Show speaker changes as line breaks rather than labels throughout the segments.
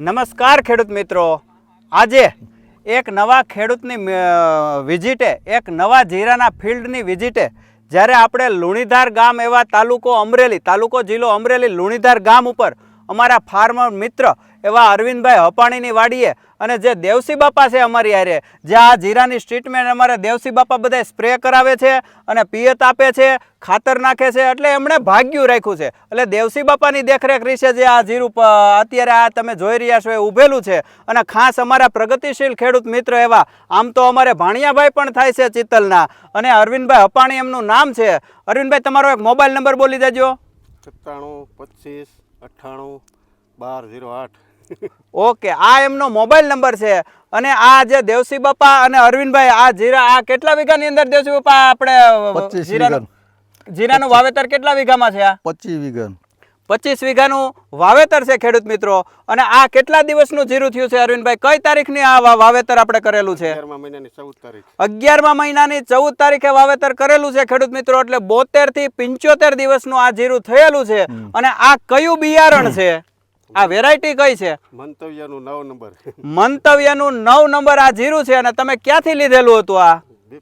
નમસ્કાર ખેડૂત મિત્રો. આજે એક નવા ખેડૂતની વિઝિટે, એક નવા જીરાના ફિલ્ડની વિઝિટે જ્યારે આપણે લુણીધાર ગામ એવા તાલુકો અમરેલી, તાલુકો જિલ્લો અમરેલી લુણીધાર ગામ ઉપર અમારા ફાર્મર મિત્ર એવા અરવિંદભાઈ હપાણીની વાડીએ અને જે દેવસી બાપા છે અમારી હારે, જે આ જીરાની ટ્રીટમેન્ટ અમારે દેવસી બાપા બધા સ્પ્રે કરાવે છે અને પિયત આપે છે, ખાતર નાખે છે, એટલે એમણે ભાગ્યું રાખ્યું છે. એટલે દેવસી બાપાની દેખરેખ રીતે જે આ જીરું અત્યારે આ તમે જોઈ રહ્યા છો એ ઊભેલું છે. અને ખાસ અમારા પ્રગતિશીલ ખેડૂત મિત્ર એવા, આમ તો અમારે ભાણિયાભાઈ પણ થાય છે ચિત્તલના. અને અરવિંદભાઈ હપાણી એમનું નામ છે. અરવિંદભાઈ, તમારો એક મોબાઈલ નંબર બોલી દેજો.
સત્તાણું, પચીસ અઠ્ઠાણું બાર ઝીરો આઠ.
ઓકે આ એમનો મોબાઈલ નંબર છે. અને આ જે દેવસી બાપા અને અરવિંદભાઈ આ જીરા આ કેટલા વીઘાની અંદર દેવસી બાપા આપણે
જીરા
જીરાનું જીરાનું વાવેતર કેટલા વીઘામાં છે આ?
પચીસ વીઘા
પચીસ વીઘાનું વાવેતર છે ખેડૂત મિત્રો. અને આ કેટલા દિવસનું જીરું થયું છે અરવિંદભાઈ? કઈ તારીખની આ વાવેતર આપણે કરેલું છે?
અગિયારમા મહિનાની ચૌદ તારીખ.
ચૌદ તારીખે વાવેતર કરેલું છે ખેડૂત મિત્રો એટલે બોતેરથી પંચોતેર દિવસનું આ જીરું થયેલું છે. અને આ કયું બિયારણ છે? આ વેરાયટી કઈ છે?
મંતવ્યનું નવ નંબર.
મંતવ્યનું નવ નંબર આ જીરું છે. અને તમે ક્યાંથી લીધેલું હતું આ?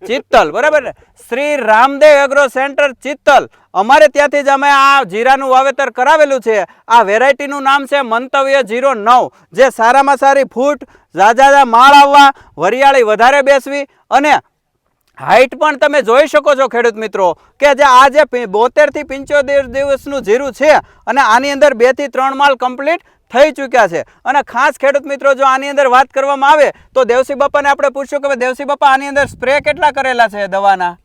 ચિત્તલ, બરાબર શ્રી રામદેવ એગ્રો સેન્ટર ચિત્તલ. અમારે ત્યાંથી જ અમે આ જીરાનું વાવેતર કરાવેલું છે. આ વેરાયટીનું નામ છે મંતવ્ય જીરો નવ, જે સારામાં સારી ફૂટ ઝાઝા માળ આવવા, વરિયાળી વધારે બેસવી અને હાઈટ પણ તમે જોઈ શકો છો ખેડૂત મિત્રો, કે જે આ જે બોતેરથી પંચોતેર દિવસનું જીરું છે અને આની અંદર બેથી ત્રણ માલ કમ્પ્લીટ થઈ ચૂક્યા છે. અને ખાસ ખેડૂત મિત્રો, જો આની અંદર વાત કરવામાં આવે, તો દેવસી બાપાને આપણે પૂછ્યું કે દેવસી બાપા આની અંદર સ્પ્રે કેટલા કરેલા છે દવાના?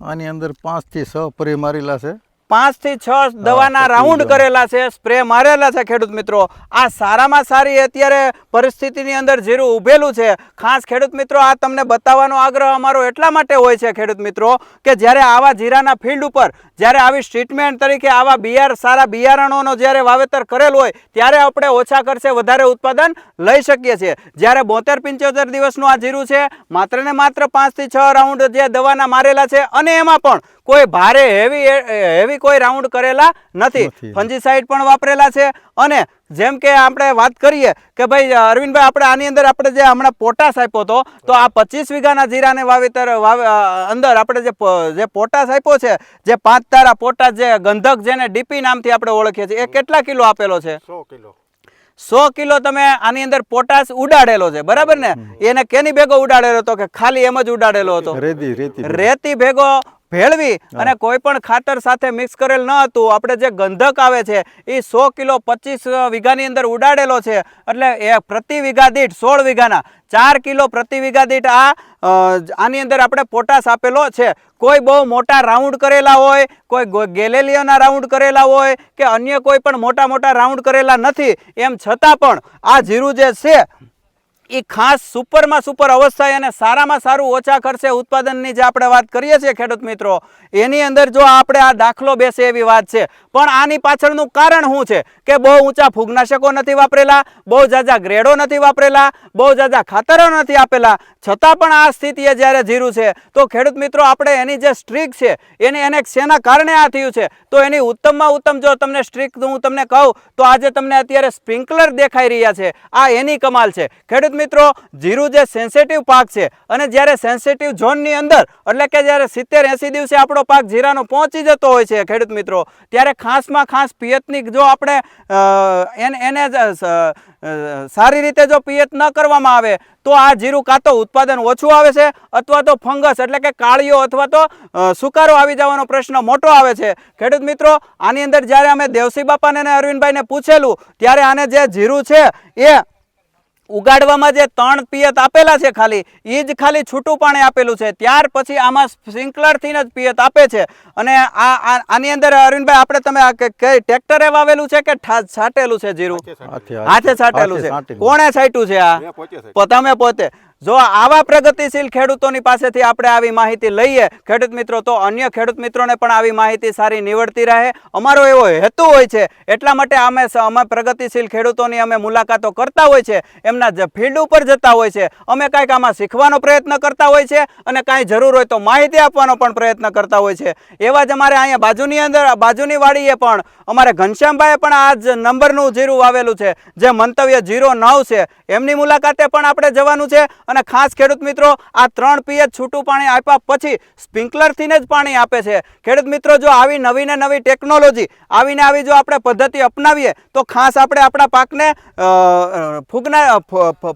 આની અંદર પાંચથી છ પરી મારેલા છે.
પાંચથી છ દવાના રાઉન્ડ કરેલા છે સ્પ્રે મારેલા છે ખેડૂત મિત્રો. આ સારામાં સારી અત્યારે પરિસ્થિતિની અંદર જીરું ઉભેલું છે. ખાસ ખેડૂત મિત્રો આ તમને બતાવવાનો આગ્રહ અમારો એટલા માટે હોય છે ખેડૂત મિત્રો કે જ્યારે આવા જીરાના ફિલ્ડ ઉપર જ્યારે આવી ટ્રીટમેન્ટ તરીકે આવા બિયાર સારા બિયારણોનો જ્યારે વાવેતર કરેલ હોય ત્યારે આપણે ઓછા ખર્ચે વધારે ઉત્પાદન લઈ શકીએ છીએ. જ્યારે બોતેર પંચોતેર દિવસનું આ જીરું છે માત્ર ને માત્ર પાંચથી છ રાઉન્ડ જે દવાના મારેલા છે અને એમાં પણ કોઈ ભારે હેવી હેવી કોઈ રાઉન્ડ કરેલા નથી. ફંજીસાઇડ પણ વાપરેલા છે. અને જેમ કે આપણે વાત કરીએ કે ભાઈ અરવિંદભાઈ આપણે આની અંદર આપણે જે હમણાં પોટાશ આપ્યો હતો તો આ પચીસ વીઘાના જીરાને વાવેતર અંદર આપણે જે જે પોટાશ આપ્યો છે જે પાંચ તારા પોટાશ જે ગંધક જેને ડીપી નામથી આપણે ઓળખીએ છીએ એ કેટલા કિલો આપેલો છે?
સો કિલો.
સો કિલો તમે આની અંદર પોટાશ ઉડાડેલો છે બરાબર ને? એને કેની ભેગો ઉડાડેલો હતો કે ખાલી એમ જ ઉડાડેલો હતો?
રેતી રેતી
રેતી ભેગો ભેળવી અને કોઈ પણ ખાતર સાથે મિક્સ કરેલ ન હતું. આપણે જે ગંધક આવે છે એ સો કિલો પચીસ વીઘાની અંદર ઉડાડેલો છે. એટલે એ પ્રતિ વીઘા દીઠ સોળ વીઘાના ચાર કિલો પ્રતિ વીઘા દીઠ આ આની અંદર આપણે પોટાશ આપેલો છે. કોઈ બહુ મોટા રાઉન્ડ કરેલા હોય કોઈ ગેલેલિયોના રાઉન્ડ કરેલા હોય કે અન્ય કોઈ પણ મોટા મોટા રાઉન્ડ કરેલા નથી. એમ છતાં પણ આ જીરું જે છે એ ખાસ સુપરમાં સુપર અવસ્થાએ અને સારામાં સારું ઓછા ખર્ચે ઉત્પાદનની જે આપણે વાત કરીએ છીએ ખેડૂત મિત્રો, એની અંદર જો આપણે આ દાખલો બેસે એવી વાત છે, પણ આની પાછળનું કારણ શું છે કે બહુ ઊંચા ફૂગનાશકો નથી વાપરેલા, બહુ જાજા ગ્રેડો નથી વાપરેલા, બહુ જાજા ખાતરો નથી આપેલા, છતાં પણ આ સ્થિતિએ જ્યારે જીરું છે, તો ખેડૂત મિત્રો આપણે એની જે સ્ટ્રીક છે, એની એને શેના કારણે આ થયું છે, તો એની ઉત્તમમાં ઉત્તમ જો તમને સ્ટ્રીક હું તમને કહું, તો આજે તમને અત્યારે સ્પ્રિંકલર દેખાઈ રહ્યા છે, આ એની કમાલ છે. ખેડૂત મિત્રો, જીરું જે સેન્સેટિવ પાક છે અને જ્યારે સેન્સેટિવ ઝોનની અંદર, એટલે કે જ્યારે સિત્તેર એંસી દિવસે આપણો પાક જીરાનો પહોંચી જતો હોય છે ખેડૂત મિત્રો, ત્યારે ખાસમાં ખાસ પિયતની જો આપણે એને સારી રીતે જો પિયત ન કરવામાં આવે, તો આ જીરું કાં તો ઉત્પાદન ઓછું આવે છે અથવા તો ફંગસ, એટલે કે કાળીઓ અથવા તો સુકારો આવી જવાનો પ્રશ્ન મોટો આવે છે. ખેડૂત મિત્રો, આની અંદર જ્યારે અમે દેવસી બાપાને અને અરવિંદભાઈને પૂછેલું, ત્યારે આને જે જીરું છે એ ઉગાડવામાં જે ત્રણ પિયત આપેલા છે ખાલી એ જ ખાલી છૂટું પાણી આપેલું છે. ત્યાર પછી આમાં સ્પ્રિંકલરથી જ પિયત આપે છે. અને આ આની અંદર અરવિંદભાઈ આપણે તમે આ કઈ ટ્રેક્ટરે વાવેલું છે કે છાંટેલું છે જીરું?
હાથે
છાંટેલું છે. કોણે છાંટ્યું છે આ? તમે પોતે. જો આવા પ્રગતિશીલ ખેડૂતોની પાસેથી આપણે આવી માહિતી લઈએ, ખેડૂત મિત્રો, તો અન્ય ખેડૂત મિત્રોને પણ આવી માહિતી સારી નીવડતી રહે. અમારો એવો હેતુ હોય છે, એટલા માટે અમે અમે પ્રગતિશીલ ખેડૂતોની અમે મુલાકાતો કરતા હોય છે, એમના જે ફિલ્ડ ઉપર જતા હોય છે. અમે કાંઈક આમાં શીખવાનો પ્રયત્ન કરતા હોય છે અને કાંઈ જરૂર હોય તો માહિતી આપવાનો પણ પ્રયત્ન કરતા હોય છે. એવા જ અમારે અહીંયા બાજુની અંદર, બાજુની વાડીએ પણ અમારે ઘનશ્યામભાઈએ પણ આ જ નંબરનું જીરું વાવેલું છે, જે મંતવ્ય જીરો નવ છે. એમની મુલાકાતે પણ આપણે જવાનું છે. અને ખાસ ખેડૂત મિત્રો, આ ત્રણ પીએચ છૂટું પાણી આપ્યા પછી સ્પ્રિંકલરથીને જ પાણી આપે છે. ખેડૂત મિત્રો, જો આવી નવી ને નવી ટેકનોલોજી, આવીને આવી જો આપણે પદ્ધતિ અપનાવીએ, તો ખાસ આપણે આપણા પાકને ફૂગના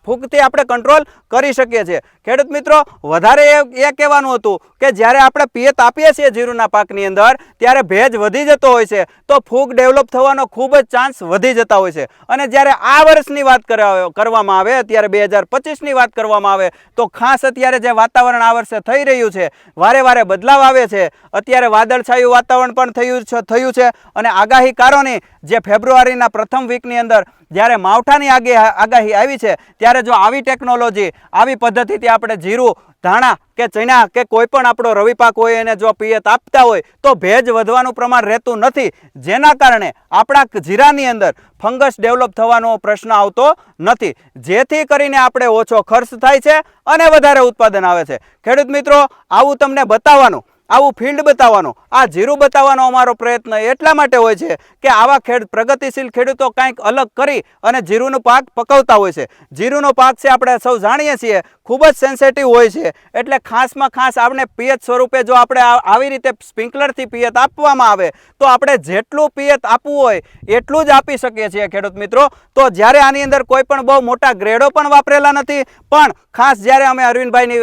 ફૂગથી આપણે કંટ્રોલ કરી શકીએ છીએ. ખેડૂત મિત્રો, વધારે એ કહેવાનું હતું કે જ્યારે આપણે પિયત આપીએ છીએ જીરુના પાકની અંદર, ત્યારે ભેજ વધી જતો હોય છે. તો ફૂગ ડેવલપ થવાનો ખૂબ જ ચાન્સ વધી જતા હોય છે. અને જ્યારે આ વર્ષની વાત કરા- કરવામાં આવે, ત્યારે બે હજાર પચીસની વાત કરવામાં આવે. તો ખાસ અત્યારે જે વાતાવરણ આ વર્ષે થઈ રહ્યું છે, વારે વારે બદલાવ આવે છે. અત્યારે વાદળછાયું વાતાવરણ પણ થયું છે થયું છે. અને આગાહીકારોની જે ફેબ્રુઆરીના પ્રથમ વીકની અંદર જ્યારે માવઠાની આગે આગાહી આવી છે, ત્યારે જો આવી ટેકનોલોજી આવી પદ્ધતિથી આપણે જીરું ધાણા કે ચણા કે કોઈ પણ આપણો રવિ પાક હોય એને જો પિયત આપતા હોય, તો ભેજ વધવાનું પ્રમાણ રહેતું નથી. જેના કારણે આપણા જીરાની અંદર ફંગસ ડેવલપ થવાનો પ્રશ્ન આવતો નથી. જેથી કરીને આપણે ઓછો ખર્ચ થાય છે અને વધારે ઉત્પાદન આવે છે. ખેડૂત મિત્રો, આવું તમને બતાવવાનું આવું ફિલ્ડ બતાવવાનો. આ જીરું બતાવવાનો અમારો પ્રયત્ન એટલા માટે હોય છે કે આવા ખેડ, પ્રગતિશીલ ખેડૂતો કંઈક અલગ કરી અને જીરુંનો પાક પકવતા હોય છે. જીરુંનો પાક છે આપણે સૌ જાણીએ છીએ, ખૂબ જ સેન્સેટિવ હોય છે. એટલે ખાસમાં ખાસ આપણે પિયત સ્વરૂપે જો આપણે આવી રીતે સ્પ્રિંકલરથી પિયત આપવામાં આવે, તો આપણે જેટલું પિયત આપવું હોય, એટલું જ આપી શકીએ છીએ ખેડૂત મિત્રો. તો જ્યારે આની અંદર કોઈ પણ બહુ મોટા ગ્રેડો પણ વાપરેલા નથી, પણ ખાસ જ્યારે અમે અરવિંદભાઈની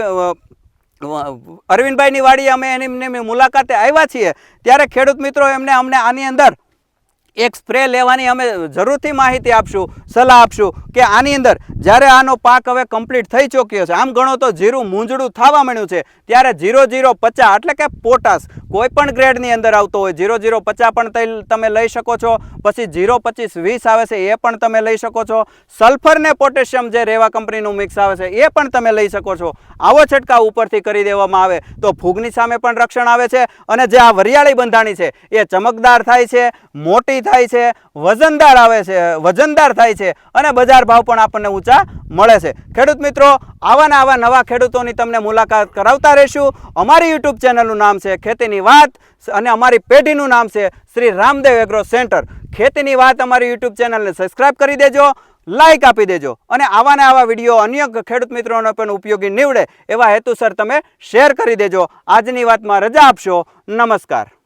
અરવિંદભાઈની વાડી અમે એની મુલાકાતે આવ્યા છીએ. ત્યારે ખેડૂત મિત્રો એમને અમને આની અંદર એક સ્પ્રે લેવાની અમે જરૂરથી માહિતી આપશું, સલાહ આપશું કે આની અંદર જ્યારે આનો પાક હવે કમ્પ્લીટ થઈ ચૂક્યો છે, આમ ગણો તો જીરું મૂંઝડું થવા માંડ્યું છે, ત્યારે ઝીરો ઝીરો પચાસ એટલે કે પોટાશ કોઈ પણ ગ્રેડની અંદર આવતો હોય ઝીરો ઝીરો પચાસ પણ તમે લઈ શકો છો, પછી ઝીરો પચીસ વીસ આવે છે એ પણ તમે લઈ શકો છો સલ્ફર ને પોટેશિયમ જે રેવા કંપનીનું મિક્સ આવે છે એ પણ તમે લઈ શકો છો, આવો છંટકાવ ઉપરથી કરી દેવામાં આવે તો ફૂગની સામે પણ રક્ષણ આવે છે, અને જે આ વરિયાળી બંધાણી છે એ ચમકદાર થાય છે, મોટી થાય છે, વજનદાર આવે છે, વજનદાર થાય છે અને બજાર ભાવ પણ આપણને ઊંચા મળે છે. ખેડૂત મિત્રો આવા આવા નવા ખેડૂતોની તમને મુલાકાત કરાવતા રહીશું. અમારી યુટ્યુબ ચેનલનું નામ છે ખેતીની વાત અને અમારી પેઢીનું નામ છે શ્રી રામદેવ એગ્રો સેન્ટર. ખેતીની વાત અમારી યુટ્યુબ ચેનલને સબસ્ક્રાઇબ કરી દેજો લાઇક આપી દેજો અને આવા ને આવા વીડિયો અન્ય ખેડૂત મિત્રોને પણ ઉપયોગી નીવડે એવા હેતુસર તમે શેર કરી દેજો. આજની વાતમાં રજા આપશો. નમસ્કાર.